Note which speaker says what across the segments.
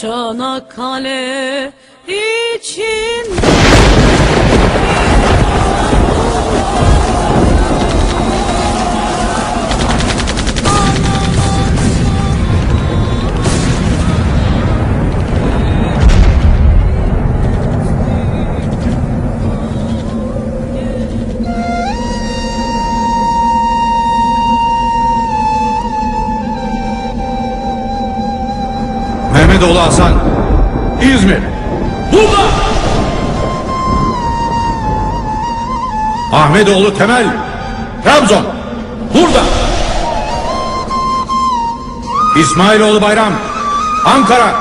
Speaker 1: Çanakkale için
Speaker 2: Mehmetoğlu Hasan, İzmir. Burada! Ahmetoğlu Temel, Trabzon. Burada! İsmailoğlu Bayram, Ankara.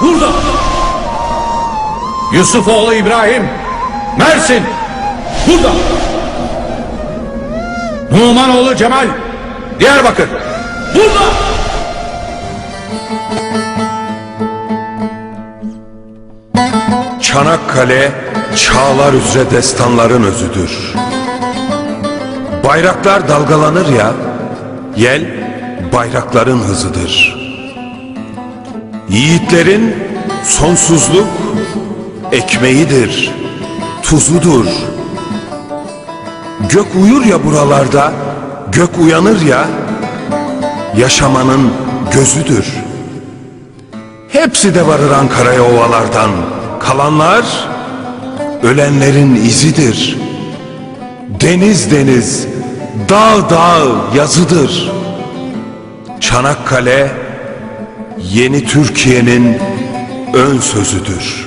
Speaker 2: Burada! Yusufoğlu İbrahim, Mersin. Burada! Numanoğlu Cemal, Diyarbakır. Burada!
Speaker 3: Çanakkale çağlar üzere destanların özüdür. Bayraklar dalgalanır ya, yel bayrakların hızıdır. Yiğitlerin sonsuzluk ekmeğidir, tuzudur. Gök uyur ya buralarda, gök uyanır ya, yaşamanın gözüdür. Hepsi de varır Ankara'ya ovalardan. Kalanlar ölenlerin izidir. Deniz deniz, dağ dağ yazıdır. Çanakkale yeni Türkiye'nin ön sözüdür.